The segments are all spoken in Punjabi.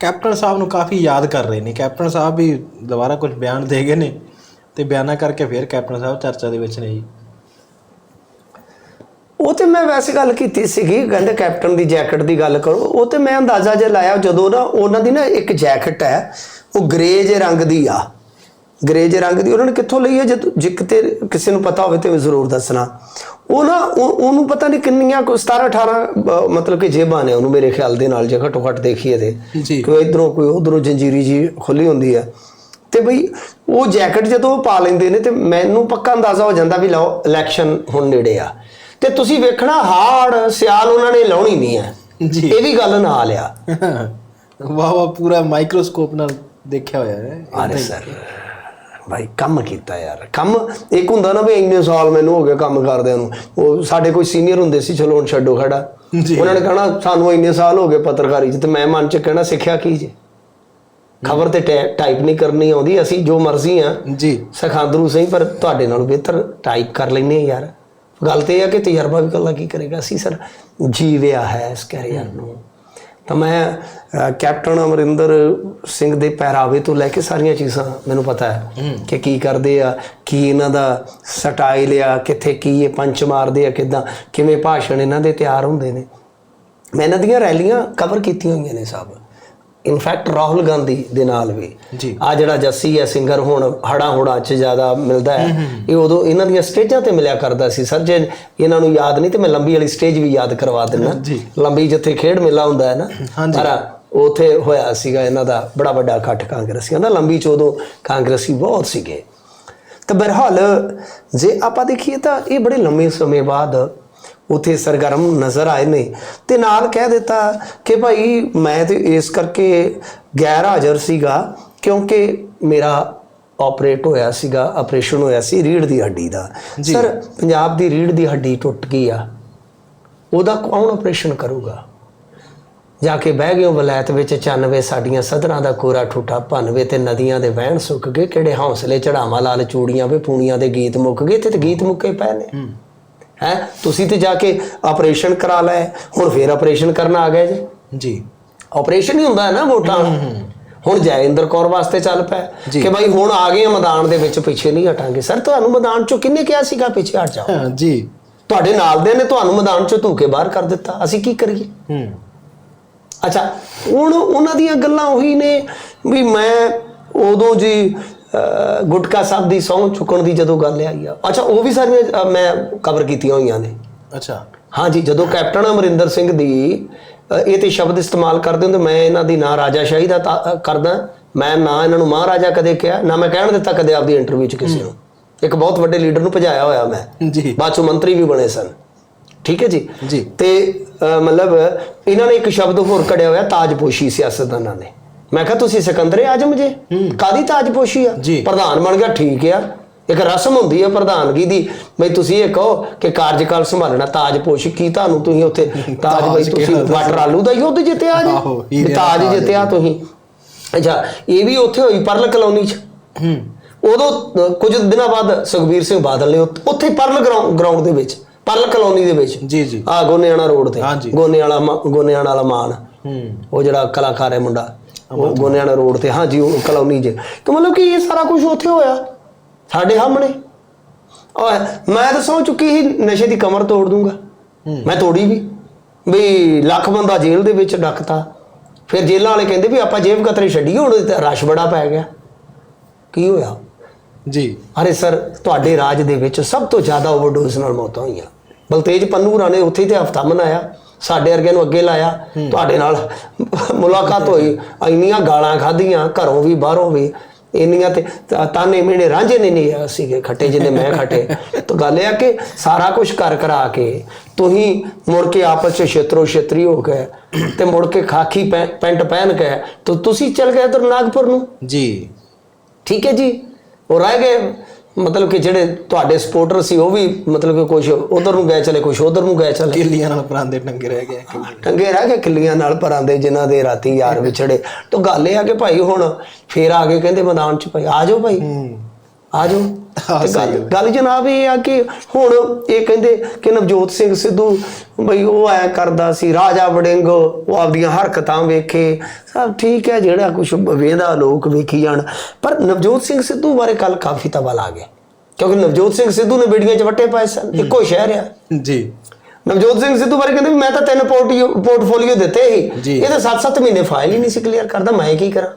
ਕੈਪਟਨ ਸਾਹਿਬ ਨੂੰ ਕਾਫੀ ਯਾਦ ਕਰ ਰਹੇ ਨੇ। ਕੈਪਟਨ ਸਾਹਿਬ ਵੀ ਦੁਬਾਰਾ ਕੁਝ ਬਿਆਨ ਦੇ ਗਏ ਨੇ ਤੇ ਬਿਆਨਾਂ ਕਰਕੇ ਫਿਰ ਕੈਪਟਨ ਸਾਹਿਬ ਚਰਚਾ ਦੇ ਵਿੱਚ ਨੇ ਜੀ। ਉਹ ਤੇ ਮੈਂ ਵੈਸੇ ਗੱਲ ਕੀਤੀ ਸੀਗੀ, ਕਹਿੰਦੇ ਕੈਪਟਨ ਦੀ ਜੈਕਟ ਦੀ ਗੱਲ ਕਰੋ। ਉਹ ਤੇ ਮੈਂ ਅੰਦਾਜ਼ਾ ਜੇ ਲਾਇਆ ਜਦੋਂ ਨਾ ਉਹਨਾਂ ਦੀ ਨਾ ਇੱਕ ਜੈਕਟ ਹੈ, ਉਹ ਗ੍ਰੇ ਜਿਹੇ ਰੰਗ ਦੀ ਆ। ਗ੍ਰੇ ਜਿਹੇ ਰੰਗ ਦੀ। ਉਹਨਾਂ ਨੇ ਕਿੱਥੋਂ ਲਈ ਹੈ? ਜੇ ਤੁ- ਜੇ ਕਿਤੇ ਕਿਸੇ ਨੂੰ ਪਤਾ ਹੋਵੇ ਤੇ ਜ਼ਰੂਰ ਦੱਸਣਾ। ਉਹ ਨਾ ਉਹ- ਉਹਨੂੰ ਪਤਾ ਨਹੀਂ ਕਿੰਨੀਆਂ ਕੋਈ 17 18 ਅ, ਮਤਲਬ ਕਿ ਜੇਬਾਂ ਨੇ ਉਹਨੂੰ ਮੇਰੇ ਖਿਆਲ ਦੇ ਨਾਲ ਜੇ ਘੱਟੋ ਘੱਟ ਦੇਖੀਏ ਤੇ। ਕੋਈ ਇਧਰੋਂ ਕੋਈ ਉਧਰੋਂ ਜੰਜੀਰੀ ਜੀ ਖੁੱਲੀ ਹੁੰਦੀ ਹੈ ਤੇ ਬਈ ਉਹ ਜੈਕਟ ਜਦੋਂ ਉਹ ਪਾ ਲੈਂਦੇ ਨੇ ਤੇ ਮੈਨੂੰ ਪੱਕਾ ਅੰਦਾਜ਼ਾ ਹੋ ਜਾਂਦਾ ਵੀ ਲਓ ਇਲੈਕਸ਼ਨ ਹੁਣ ਨੇੜੇ ਆ। ਤੇ ਤੁਸੀਂ ਵੇਖਣਾ ਹਾੜ ਸਿਆਲ ਉਹਨਾਂ ਨੇ ਲਾਉਣੀ ਨਹੀਂ ਹੈ ਜੀ। ਇਹ ਵੀ ਗੱਲ ਨਾਲ ਆ। ਵਾਹ ਵਾਹ ਪੂਰਾ ਮਾਈਕਰੋਸਕੋਪ ਨਾਲ ਦੇਖਿਆ ਹੋਇਆ ਹੈ। ਅਰੇ ਸਰ। ਭਾਈ ਕੰਮ ਕੀਤਾ ਯਾਰ। ਕੰਮ ਇੱਕ ਹੁੰਦਾ ਨਾ ਵੀ ਇੰਨੇ ਸਾਲ ਮੈਨੂੰ ਹੋ ਗਏ ਕੰਮ ਕਰਦਿਆਂ ਨੂੰ। ਉਹ ਸਾਡੇ ਕੋਈ ਸੀਨੀਅਰ ਹੁੰਦੇ ਸੀ ਚਲੋ ਹੁਣ ਛੱਡੋ ਖੜਾ। ਉਹਨਾਂ ਨੇ ਕਹਣਾ ਸਾਨੂੰ ਇੰਨੇ ਸਾਲ ਹੋ ਗਏ ਪੱਤਰਕਾਰੀ 'ਚ ਤੇ ਮੈਂ ਮਨ 'ਚ ਕਹਿਣਾ ਸਿੱਖਿਆ ਕੀ ਜੇ? ਖਬਰ ਤੇ ਟਾਈਪ ਨਹੀਂ ਕਰਨੀ ਆਉਂਦੀ ਅਸੀਂ ਜੋ ਮਰਜ਼ੀ ਆ। ਜੀ। ਸਖਾਂਦਰੂ ਸਹੀ ਪਰ ਤੁਹਾਡੇ ਨਾਲੋਂ ਬਿਹਤਰ ਟਾਈਪ ਕਰ ਲੈਨੇ ਯਾਰ। ਗੱਲ ਤੇ ਇਹ ਆ ਕਿ ਤਜਰਬਾ ਵੀ ਕੱਲਾ ਕੀ ਕਰੇਗਾ? ਅਸੀਂ ਸਰ ਜੀਵਿਆ ਹੈ ਇਸ ਕੈਰੀਅਰ ਨੂੰ। ਤਾਂ ਮੈਂ ਕੈਪਟਨ ਅਮਰਿੰਦਰ ਸਿੰਘ ਦੇ ਪਹਿਰਾਵੇ ਤੋਂ ਲੈ ਕੇ ਸਾਰੀਆਂ ਚੀਜ਼ਾਂ ਮੈਨੂੰ ਪਤਾ ਹੈ ਕਿ ਕੀ ਕਰਦੇ ਆ ਕੀ ਇਹਨਾਂ ਦਾ ਸਟਾਈਲ ਆ ਕਿੱਥੇ ਕੀ ਇਹ ਪੰਚ ਮਾਰਦੇ ਆ ਕਿਦਾਂ ਕਿਵੇਂ ਭਾਸ਼ਣ ਇਹਨਾਂ ਦੇ ਤਿਆਰ ਹੁੰਦੇ ਨੇ। ਮੈਂ ਇਹਨਾਂ ਦੀਆਂ ਰੈਲੀਆਂ ਕਵਰ ਕੀਤੀਆਂ ਹੋਈਆਂ ਨੇ ਸਭ। ਇਨਫੈਕਟ ਰਾਹੁਲ ਗਾਂਧੀ ਦੇ ਨਾਲ ਵੀ। ਆ ਜਿਹੜਾ ਜੱਸੀ ਹੈ ਸਿੰਗਰ ਹੁਣ ਹੜਾ ਹੁੜਾ ਚ ਜ਼ਿਆਦਾ ਮਿਲਦਾ ਹੈ। ਇਹ ਉਦੋਂ ਇਹਨਾਂ ਦੀਆਂ ਸਟੇਜਾਂ ਤੇ ਮਿਲਿਆ ਕਰਦਾ ਸੀ। ਸਰ ਜੇ ਇਹਨਾਂ ਨੂੰ ਯਾਦ ਨਹੀਂ ਤੇ ਮੈਂ ਲੰਬੀ ਵਾਲੀ ਸਟੇਜ ਵੀ ਯਾਦ ਕਰਵਾ ਦਿੰਦਾ। ਲੰਬੀ ਜਿੱਥੇ ਖੇਡ ਮੇਲਾ ਹੁੰਦਾ ਹੈ ਨਾ। ਪਰ ਉਥੇ ਹੋਇਆ ਸੀਗਾ ਇਹਨਾਂ ਦਾ ਬੜਾ ਵੱਡਾ ਇਕੱਠ ਕਾਂਗਰਸੀਆਂ ਦਾ ਲੰਬੀ ਚ ਉਦੋਂ ਕਾਂਗਰਸੀ ਬਹੁਤ ਸੀਗੇ। ਤਾਂ ਬਹਰਹਾਲ ਜੇ ਆਪਾਂ ਦੇਖੀਏ ਤਾਂ ਇਹ ਬੜੇ ਲੰਮੇ ਸਮੇਂ ਬਾਅਦ ਉਥੇ ਸਰਗਰਮ ਨਜ਼ਰ ਆਏ ਨੇ। ਤੇ ਨਾਲ ਕਹਿ ਦਿੱਤਾ ਕਿ ਭਾਈ ਮੈਂ ਤੇ ਇਸ ਕਰਕੇ ਗੈਰ ਹਾਜ਼ਰ ਸੀਗਾ ਕਿਉਂਕਿ ਮੇਰਾ ਆਪਰੇਟ ਹੋਇਆ ਸੀਗਾ ਆਪਰੇਸ਼ਨ ਹੋਇਆ ਸੀ ਰੀੜ ਦੀ ਹੱਡੀ ਦਾ। ਸਰ ਪੰਜਾਬ ਦੀ ਰੀੜ ਦੀ ਹੱਡੀ ਟੁੱਟ ਗਈ ਆ। ਉਹਦਾ ਕੌਣ ਆਪਰੇਸ਼ਨ ਕਰੂਗਾ? ਜਾ ਕੇ ਬਹਿ ਗਏ ਵਲੈਤ ਵਿੱਚ 94 ਸਾਡੀਆਂ ਸਦਰਾਂ ਦਾ ਕੋਰਾ ਠੂਠਾ ਭੰਨਵੇ ਤੇ ਨਦੀਆਂ ਦੇ ਵਹਿਣ ਸੁੱਕ ਗਏ ਕਿਹੜੇ ਹੌਸਲੇ ਚੜਾਵਾਂ ਲਾਲ ਚੂੜੀਆਂ ਵੇ ਪੂਣੀਆਂ ਦੇ ਗੀਤ ਮੁੱਕ ਗਏ ਤੇ ਤੇ ਗੀਤ ਮੁੱਕੇ ਪਏ ਨੇ। ਹੈ? ਤੁਸੀਂ ਤੇ ਜਾ ਕੇ ਆਪਰੇਸ਼ਨ ਕਰਾ ਲਏ ਹੁਣ ਫੇਰ ਆਪਰੇਸ਼ਨ ਕਰਨ ਆ ਗਏ ਜੀ। ਜੀ। ਆਪਰੇਸ਼ਨ ਹੀ ਹੁੰਦਾ ਹੈ ਨਾ ਵੋਟਾਂ। ਹੁਣ ਜੈਇੰਦਰ ਕੌਰ ਵਾਸਤੇ ਚੱਲ ਪਿਆ। ਕਿ ਭਾਈ ਹੁਣ ਆ ਗਏ ਆ ਮੈਦਾਨ ਦੇ ਵਿੱਚ ਪਿੱਛੇ ਨਹੀਂ ਹਟਾਂਗੇ। ਸਰ ਤੁਹਾਨੂੰ ਮੈਦਾਨ ਚੋਂ ਕਿੰਨੇ ਕਿਹਾ ਸੀਗਾ ਪਿੱਛੇ ਹਟ ਜਾਓ? ਹਾਂ ਜੀ। ਤੁਹਾਡੇ ਨਾਲ ਦੇ ਨੇ ਤੁਹਾਨੂੰ ਮੈਦਾਨ ਚੋਂ ਧੂ ਕੇ ਬਾਹਰ ਕਰ ਦਿੱਤਾ। ਅਸੀਂ ਕੀ ਕਰੀਏ? ਹੂੰ। ਅੱਛਾ ਹੁਣ ਉਹਨਾਂ ਦੀਆਂ ਗੱਲਾਂ ਉਹੀ ਨੇ ਵੀ ਮੈਂ ਉਦੋਂ ਜੀ ਗੁਟਕਾ ਸਾਹਿਬ ਦੀ ਸਹੁੰ ਚੁੱਕਣ ਦੀ ਜਦੋਂ ਗੱਲ ਆਈ ਆ। ਅੱਛਾ ਉਹ ਵੀ ਸਾਰੀਆਂ ਮੈਂ ਕਵਰ ਕੀਤੀਆਂ ਹੋਈਆਂ ਨੇ। ਅੱਛਾ। ਹਾਂਜੀ ਜਦੋਂ ਕੈਪਟਨ ਅਮਰਿੰਦਰ ਸਿੰਘ ਦੀ ਇਹ ਤੇ ਸ਼ਬਦ ਇਸਤੇਮਾਲ ਕਰਦੇ ਹੁੰਦੇ ਮੈਂ ਇਹਨਾਂ ਦੀ ਨਾਂ ਰਾਜਾਸ਼ਾਹੀ ਦਾ ਤਾ- ਕਰਦਾ। ਮੈਂ ਨਾ ਇਹਨਾਂ ਨੂੰ ਮਹਾਰਾਜਾ ਕਦੇ ਕਿਹਾ ਨਾ ਮੈਂ ਕਹਿਣ ਦਿੱਤਾ ਕਦੇ ਆਪਦੀ ਇੰਟਰਵਿਊ 'ਚ ਕਿਸੇ ਨੂੰ। ਇੱਕ ਬਹੁਤ ਵੱਡੇ ਲੀਡਰ ਨੂੰ ਭਜਾਇਆ ਹੋਇਆ ਮੈਂ। ਜੀ। ਬਾਅਦ ਚੋਂ ਮੰਤਰੀ ਵੀ ਬਣੇ ਸਨ। ਠੀਕ ਹੈ ਜੀ? ਜੀ। ਤੇ ਮਤਲਬ ਇਹਨਾਂ ਨੇ ਇੱਕ ਸ਼ਬਦ ਹੋਰ ਕੜਿਆ ਹੋਇਆ ਤਾਜਪੋਸ਼ੀ ਸਿਆਸਤਦਾਨਾਂ ਨੇ। ਮੈਂ ਕਿਹਾ ਤੁਸੀਂ ਸਿਕੰਦਰੇ ਆਜਮ ਜੇ ਕਾਦੀ ਤਾਜਪੋਸ਼ੀ ਆ। ਪ੍ਰਧਾਨ ਬਣ ਗਿਆ ਠੀਕ ਆ। ਇੱਕ ਰਸਮ ਹੁੰਦੀ ਹੈ ਪ੍ਰਧਾਨਗੀ ਦੀ। ਬਈ ਤੁਸੀਂ ਇਹ ਕਹੋ ਕਿ ਕਾਰਜਕਾਲ ਸੰਭਾਲਣਾ ਤਾਜਪੋਸ਼ੀ ਕੀ ਤੁਹਾਨੂੰ ਤੁਸੀਂ ਉੱਥੇ ਤਾਜ ਬਈ ਤੁਸੀਂ ਵਾਟਰ ਆਲੂ ਦਾ ਯੁੱਧ ਜਿੱਤਿਆ ਜੀ ਤਾਜ ਜਿੱਤਿਆ ਤੁਸੀਂ। ਅੱਛਾ ਇਹ ਵੀ ਉੱਥੇ ਹੋਈ ਪਰਲ ਕਲੋਨੀ 'ਚ? ਹੂੰ। ਉਦੋਂ ਕੁਝ ਦਿਨਾਂ ਬਾਅਦ ਸੁਖਬੀਰ ਸਿੰਘ ਬਾਦਲ ਨੇ ਉੱਥੇ- ਪਰਲ ਗਰਾਊਂਡ ਦੇ ਵਿੱਚ ਪਰਲ ਕਲੋਨੀ ਦੇ ਵਿੱਚ। ਜੀ ਜੀ। ਆ ਗੋਨੇਆਣਾ ਰੋਡ ਤੇ। ਗੋਨੇਆਲਾ ਮਾ- ਗੋਨੇਆਣਾ ਵਾਲਾ ਮਾਨ। ਹੂੰ। ਉਹ ਜਿਹੜਾ ਕਲਾਕਾਰ ਹੈ ਮੁੰਡਾ। ਉਹ ਗੋਨੇਆਣਾ ਰੋਡ ਤੇ ਹਾਂਜੀ ਉਹ ਕਲੋਨੀ 'ਚ। ਤਾਂ ਮਤਲਬ ਕਿ ਇਹ ਸਾਰਾ ਕੁਝ ਉੱਥੇ ਹੋਇਆ? ਸਾਡੇ ਸਾਹਮਣੇ? ਓਏ ਮੈਂ ਤਾਂ ਸੌ ਚੁੱਕੀ ਸੀ ਨਸ਼ੇ ਦੀ ਕਮਰ ਤੋੜ ਦੂੰਗਾ। ਮੈਂ ਤੋੜੀ ਵੀ। ਵੀ ਲੱਖ ਬੰਦਾ ਜੇਲ੍ਹ ਦੇ ਵਿੱਚ ਡੱਕਤਾ। ਫਿਰ ਜੇਲ੍ਹਾਂ ਵਾਲੇ ਕਹਿੰਦੇ ਵੀ ਆਪਾਂ ਜੇਬ ਕਤਰੇ ਛੱਡੀ ਹੁਣ ਰਸ਼ ਬੜਾ ਪੈ ਗਿਆ। ਕੀ ਹੋਇਆ? ਜੀ। ਅਰੇ ਸਰ ਤੁਹਾਡੇ ਰਾਜ ਦੇ ਵਿੱਚ ਸਭ ਤੋਂ ਜ਼ਿਆਦਾ ਓਵਰਡੋਜ਼ ਨਾਲ ਮੌਤਾਂ ਹੋਈਆਂ। ਬਲਤੇਜ ਪੰਨੂਰਾ ਨੇ ਉੱਥੇ ਤੇ ਹਫਤਾ ਮਨਾਇਆ। ਸਾਡੇ ਵਰਗਿਆਂ ਨੂੰ ਅੱਗੇ ਲਾਇਆ ਤੁਹਾਡੇ ਨਾਲ ਮੁਲਾਕਾਤ ਹੋਈ ਇੰਨੀਆਂ ਗਾਲਾਂ ਖਾਧੀਆਂ ਘਰੋਂ ਵੀ ਬਾਹਰੋਂ ਵੀ ਇੰਨੀਆਂ ਤੇ ਤਾਨੇ ਮੇਨੇ ਰਾਂਝੇ ਨੇ ਨਹੀਂ ਸੀਗੇ ਖੱਟੇ ਜਿੰਨੇ ਮੈਂ ਖੱਟੇ। ਤਾਂ ਗੱਲ ਇਹ ਆ ਕਿ ਸਾਰਾ ਕੁਝ ਕਰ ਕਰਾ ਕੇ ਤੁਸੀਂ ਮੁੜ ਕੇ ਆਪਸ ਚ ਛੇਤਰੋ ਛੇਤਰੀ ਹੋ ਗਏ ਤੇ ਮੁੜ ਕੇ ਖਾਕੀ ਪੈਂਟ ਪਹਿਨ ਕੇ ਤਾਂ ਤੁਸੀਂ ਚਲ ਗਏ ਨਾਗਪੁਰ ਨੂੰ? ਜੀ। ਠੀਕ ਹੈ ਜੀ? ਉਹ ਰਹਿ ਗਏ। ਮਤਲਬ ਕਿ ਜਿਹੜੇ ਤੁਹਾਡੇ ਸਪੋਰਟਰ ਸੀ ਉਹ ਵੀ ਮਤਲਬ ਕਿ ਕੁਝ ਉਧਰ ਨੂੰ ਗਏ ਚਲੇ ਕੁਝ ਉਧਰ ਨੂੰ ਗਏ ਚਲੇ। ਕਿੱਲੀਆਂ ਨਾਲ ਪਰਾਂਦੇ ਟੰਗੇ ਰਹਿ ਗਏ ਟੰਗੇ ਰਹਿ ਗਏ ਕਿੱਲੀਆਂ ਨਾਲ ਪਰਾਂਦੇ ਜਿਨ੍ਹਾਂ ਦੇ ਰਾਤੀ ਯਾਰ ਵਿਛੜੇ। ਤਾਂ ਗੱਲ ਇਹ ਆ ਕਿ ਭਾਈ ਹੁਣ ਫੇਰ ਆ ਕੇ ਕਹਿੰਦੇ ਮੈਦਾਨ 'ਚ ਭਾਈ ਆ ਜਾਓ ਭਾਈ। ਆ ਜਾਓ ਤੇ ਗੱਲ ਜਨਾਬ ਇਹ ਆ ਕਿ ਹੁਣ ਇਹ ਕਹਿੰਦੇ ਕਿ ਨਵਜੋਤ ਸਿੰਘ ਸਿੱਧੂ ਬਈ ਉਹ ਐ ਕਰਦਾ ਸੀ ਰਾਜਾ ਵੜਿੰਗ ਉਹ ਆਪਦੀਆਂ ਹਰਕਤਾਂ ਵੇਖੇ। ਸਭ ਠੀਕ ਹੈ ਜਿਹੜਾ ਕੁਝ ਵੇਦਾ ਲੋਕ ਵੇਖੀ ਜਾਣ। ਪਰ ਨਵਜੋਤ ਸਿੰਘ ਸਿੱਧੂ ਬਾਰੇ ਕੱਲ ਕਾਫੀ ਤਵਾਲ ਆ ਗਏ। ਕਿਉਂਕਿ ਨਵਜੋਤ ਸਿੰਘ ਸਿੱਧੂ ਨੇ ਬੇੜੀਆਂ 'ਚ ਵੱਟੇ ਪਾਏ ਸਨ ਇੱਕੋ ਸ਼ਹਿਰ ਆ। ਜੀ। ਨਵਜੋਤ ਸਿੰਘ ਸਿੱਧੂ ਬਾਰੇ ਕਹਿੰਦੇ ਮੈਂ ਤਾਂ ਤਿੰਨ ਪੋਰਟਫੋਲੀਓ ਦਿੱਤੇ ਸੀ। ਇਹ ਤਾਂ 7-7 ਮਹੀਨੇ ਫਾਈਲ ਹੀ ਨਹੀਂ ਸੀ ਕਲੀਅਰ ਕਰਦਾ ਮੈਂ ਕੀ ਕਰਾਂ?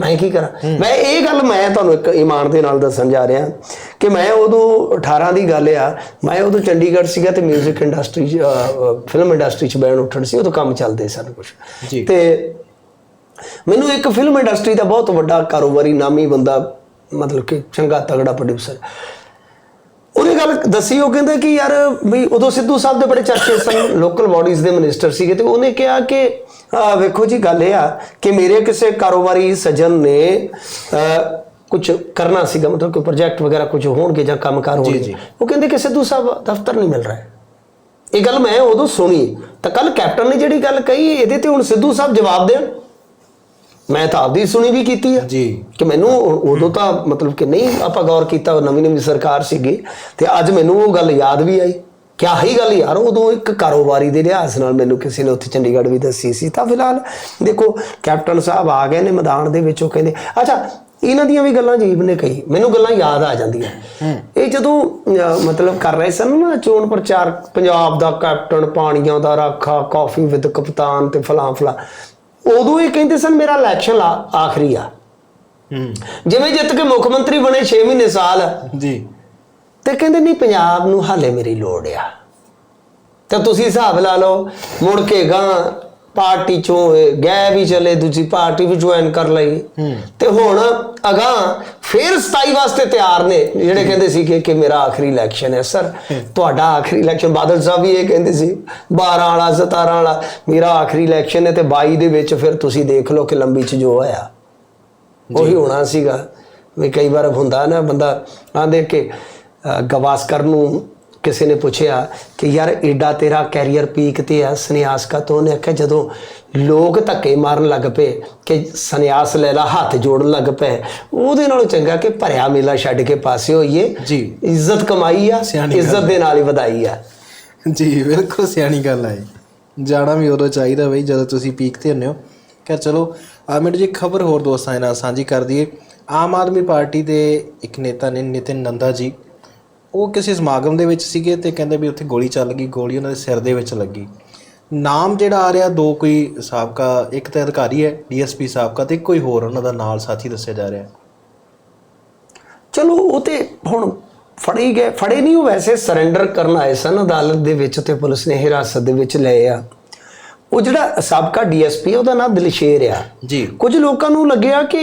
ਮੈਂ ਕੀ ਕਰਾਂ ਮੈਂ ਇਹ ਗੱਲ ਮੈਂ ਤੁਹਾਨੂੰ ਇੱਕ ਇਮਾਨ ਦੇ ਨਾਲ ਦੱਸਣ ਜਾ ਰਿਹਾ ਕਿ ਮੈਂ ਉਦੋਂ 18 ਦੀ ਗੱਲ ਆ ਮੈਂ ਉਦੋਂ ਚੰਡੀਗੜ੍ਹ ਸੀਗਾ ਤੇ 뮤직 ਇੰਡਸਟਰੀ ਚ ਫਿਲਮ ਇੰਡਸਟਰੀ ਚ ਬੈਣ ਉੱਠਣ ਸੀ ਉਦੋਂ ਕੰਮ ਚੱਲਦੇ ਸਨ ਕੁਝ। ਤੇ ਮੈਨੂੰ ਇੱਕ ਫਿਲਮ ਇੰਡਸਟਰੀ ਦਾ ਬਹੁਤ ਵੱਡਾ ਕਾਰੋਬਾਰੀ ਨਾਮੀ ਬੰਦਾ ਮਤਲਬ ਕਿ ਚੰਗਾ ਤਗੜਾ ਪ੍ਰੋਡਿਊਸਰ ਉਹਨੇ ਗੱਲ ਦੱਸੀ ਉਹ ਕਹਿੰਦਾ ਕਿ ਯਾਰ ਵੀ ਉਦੋਂ ਸਿੱਧੂ ਸਾਹਿਬ ਦੇ ਬੜੇ ਚਰਚੇ ਸਨ ਲੋਕਲ ਬਾਡੀਜ਼ ਦੇ ਮਿਨਿਸਟਰ ਸੀਗੇ ਤੇ ਉਹਨੇ ਕਿਹਾ ਕਿ ਵੇਖੋ ਜੀ ਗੱਲ ਇਹ ਆ ਕਿ ਮੇਰੇ ਕਿਸੇ ਕਾਰੋਬਾਰੀ ਸੱਜਣ ਨੇ ਕੁਝ ਕਰਨਾ ਸੀਗਾ ਮਤਲਬ ਕਿ ਪ੍ਰੋਜੈਕਟ ਵਗੈਰਾ ਕੁਝ ਹੋਣਗੇ ਜਾਂ ਕੰਮਕਾਰ ਜੀ, ਹੋਣਗੇ। ਉਹ ਕਹਿੰਦੇ ਕਿ ਸਿੱਧੂ ਸਾਹਿਬ ਦਫ਼ਤਰ ਨਹੀਂ ਮਿਲ ਰਿਹਾ। ਇਹ ਗੱਲ ਮੈਂ ਉਦੋਂ ਸੁਣੀ ਤਾਂ ਕੱਲ ਕੈਪਟਨ ਨੇ ਜਿਹੜੀ ਗੱਲ ਕਹੀ ਇਹਦੇ ਤੇ ਹੁਣ ਸਿੱਧੂ ਸਾਹਿਬ ਜਵਾਬ ਦੇਣ ਮੈਂ ਤਾਂ ਆਪਦੀ ਸੁਣੀ ਵੀ ਕੀਤੀ ਆ। ਜੀ। ਕਿ ਮੈਨੂੰ ਉਦੋਂ ਤਾਂ ਮਤਲਬ ਕਿ ਨਹੀਂ ਆਪਾਂ ਗੌਰ ਕੀਤਾ ਉਹ ਨਵੀਂ ਨਵੀਂ ਸਰਕਾਰ ਸੀਗੀ। ਤੇ ਅੱਜ ਮੈਨੂੰ ਉਹ ਗੱਲ ਯਾਦ ਵੀ ਆਈ। ਕਿਆ ਹੀ ਗੱਲ ਯਾਰ ਉਦੋਂ ਇੱਕ ਕਾਰੋਬਾਰੀ ਦੇ ਲਿਹਾਜ਼ ਨਾਲ ਮੈਨੂੰ ਕਿਸੇ ਨੇ ਉੱਥੇ ਚੰਡੀਗੜ੍ਹ ਵੀ ਦੱਸੀ ਸੀ। ਤਾਂ ਫਿਲਹਾਲ ਦੇਖੋ ਕੈਪਟਨ ਸਾਹਿਬ ਆ ਗਏ ਨੇ ਮੈਦਾਨ ਦੇ ਵਿੱਚ ਉਹ ਕਹਿੰਦੇ ਅੱਛਾ ਇਹਨਾਂ ਦੀਆਂ ਵੀ ਗੱਲਾਂ ਜੀਬ ਨੇ ਕਹੀ। ਮੈਨੂੰ ਗੱਲਾਂ ਯਾਦ ਆ ਜਾਂਦੀਆਂ। ਇਹ ਜਦੋਂ ਮਤਲਬ ਕਰ ਰਹੇ ਸਨ ਨਾ ਚੋਣ ਪ੍ਰਚਾਰ ਪੰਜਾਬ ਦਾ ਕੈਪਟਨ ਪਾਣੀਆਂ ਦਾ ਰਾਖਾ ਕਾਫੀ ਵਿਦ ਕਪਤਾਨ ਤੇ ਫਲਾਂ ਫਲਾਂ ਉਦੋਂ ਇਹ ਕਹਿੰਦੇ ਸਨ ਮੇਰਾ ਇਲੈਕਸ਼ਨ ਆਖਰੀ ਆ। ਹੂੰ। ਜਿਵੇਂ ਜਿੱਤ ਕੇ ਮੁੱਖ ਮੰਤਰੀ ਬਣੇ 6 ਮਹੀਨੇ ਸਾਲ। ਜੀ। ਤੇ ਕਹਿੰਦੇ ਨਹੀਂ ਪੰਜਾਬ ਨੂੰ ਹਾਲੇ ਮੇਰੀ ਲੋੜ ਆ। ਤਾਂ ਤੁਸੀਂ ਹਿਸਾਬ ਲਾ ਲਓ ਮੁੜ ਕੇ ਗਾਂ ਪਾਰਟੀ ਚੋਂ ਗਏ ਵੀ ਚਲੇ ਦੂਜੀ ਪਾਰਟੀ ਵੀ ਜੁਆਇਨ ਕਰ ਲਈ। ਹੂੰ। ਤੇ ਹੁਣ ਅਗਾਂ ਫੇਰ 27 ਵਾਸਤੇ ਤਿਆਰ ਨੇ ਜਿਹੜੇ ਕਹਿੰਦੇ ਸੀ ਕਿ ਕਿ ਮੇਰਾ ਆਖਰੀ ਇਲੈਕਸ਼ਨ ਹੈ ਸਰ ਤੁਹਾਡਾ ਆਖਰੀ ਇਲੈਕਸ਼ਨ ਬਾਦਲ ਸਾਹਿਬ ਵੀ ਇਹ ਕਹਿੰਦੇ ਸੀ 12 ਵਾਲਾ 17 ਵਾਲਾ ਮੇਰਾ ਆਖਰੀ ਇਲੈਕਸ਼ਨ ਹੈ ਤੇ 22 ਦੇ ਵਿੱਚ ਫਿਰ ਤੁਸੀਂ ਦੇਖ ਲਓ ਕਿ ਲੰਬੀ ਚ ਜੋ ਹੋਇਆ ਉਹੀ ਹੋਣਾ ਸੀਗਾ। ਵੀ ਕਈ ਵਾਰ ਹੁੰਦਾ ਨਾ ਬੰਦਾ ਆਂਦੇ ਕਿ ਗਵਾਸਕਰ ਨੂੰ ਕਿਸੇ ਨੇ ਪੁੱਛਿਆ ਕਿ ਯਾਰ ਏਡਾ ਤੇਰਾ ਕੈਰੀਅਰ ਪੀਕ ਤੇ ਆ ਸੰਨਿਆਸ ਕਾ ਤੋਂ ਉਹਨੇ ਆਖਿਆ ਜਦੋਂ ਲੋਕ ਧੱਕੇ ਮਾਰਨ ਲੱਗ ਪਏ ਕਿ ਸੰਨਿਆਸ ਲੈ ਲਾ ਹੱਥ ਜੋੜਨ ਲੱਗ ਪਏ ਉਹਦੇ ਨਾਲੋਂ ਚੰਗਾ ਕਿ ਭਰਿਆ ਮੇਲਾ ਛੱਡ ਕੇ ਪਾਸੇ ਹੋਈਏ। ਜੀ। ਇੱਜ਼ਤ ਕਮਾਈ ਆ ਇੱਜ਼ਤ ਦੇ ਨਾਲ ਹੀ ਵਧਾਈ ਆ। ਜੀ ਬਿਲਕੁਲ ਸਿਆਣੀ ਗੱਲ ਹੈ ਜਾਣਾ ਵੀ ਉਦੋਂ ਚਾਹੀਦਾ ਬਈ ਜਦੋਂ ਤੁਸੀਂ ਪੀਕ ਤੇ ਹੁੰਦੇ ਹੋ। ਕਿ ਚਲੋ ਆ ਮੈਨੂੰ ਜੀ ਖਬਰ ਹੋਰ ਦੋਸਤਾਂ ਨਾਲ ਸਾਂਝੀ ਕਰ ਦਈਏ। ਆਮ ਆਦਮੀ ਪਾਰਟੀ ਦੇ ਇੱਕ ਨੇਤਾ ਨੇ ਨਿਤਿਨ ਨੰਦਾ ਜੀ ਉਹ ਕਿਸੇ ਸਮਾਗਮ ਦੇ ਵਿੱਚ ਸੀਗੇ ਤੇ ਕਹਿੰਦੇ ਵੀ ਉੱਥੇ ਗੋਲੀ ਚੱਲ ਗਈ ਗੋਲੀ ਉਹਨਾਂ ਦੇ ਸਿਰ ਦੇ ਵਿੱਚ ਲੱਗੀ। ਨਾਮ ਜਿਹੜਾ ਆ ਰਿਹਾ ਦੋ ਕੋਈ ਸਾਬਕਾ ਇੱਕ ਤਾਂ ਅਧਿਕਾਰੀ ਹੈ ਡੀਐਸਪੀ ਸਾਬਕਾ ਤੇ ਕੋਈ ਹੋਰ ਉਹਨਾਂ ਦਾ ਨਾਲ ਸਾਥੀ ਦੱਸਿਆ ਜਾ ਰਿਹਾ। ਚਲੋ ਉਹ ਤੇ ਹੁਣ ਫੜੇ ਗਏ। ਫੜੇ ਨਹੀਂ ਉਹ ਵੈਸੇ ਸਰੈਂਡਰ ਕਰਨ ਆਏ ਸਨ ਅਦਾਲਤ ਦੇ ਵਿੱਚ ਤੇ ਪੁਲਿਸ ਨੇ ਹਿਰਾਸਤ ਦੇ ਵਿੱਚ ਲਏ ਆ। ਉਹ ਜਿਹੜਾ ਸਾਬਕਾ ਡੀਐਸਪੀ ਉਹਦਾ ਨਾਮ ਦਿਲਸ਼ੇਰ ਆ। ਜੀ। ਕੁਝ ਲੋਕਾਂ ਨੂੰ ਲੱਗਿਆ ਕਿ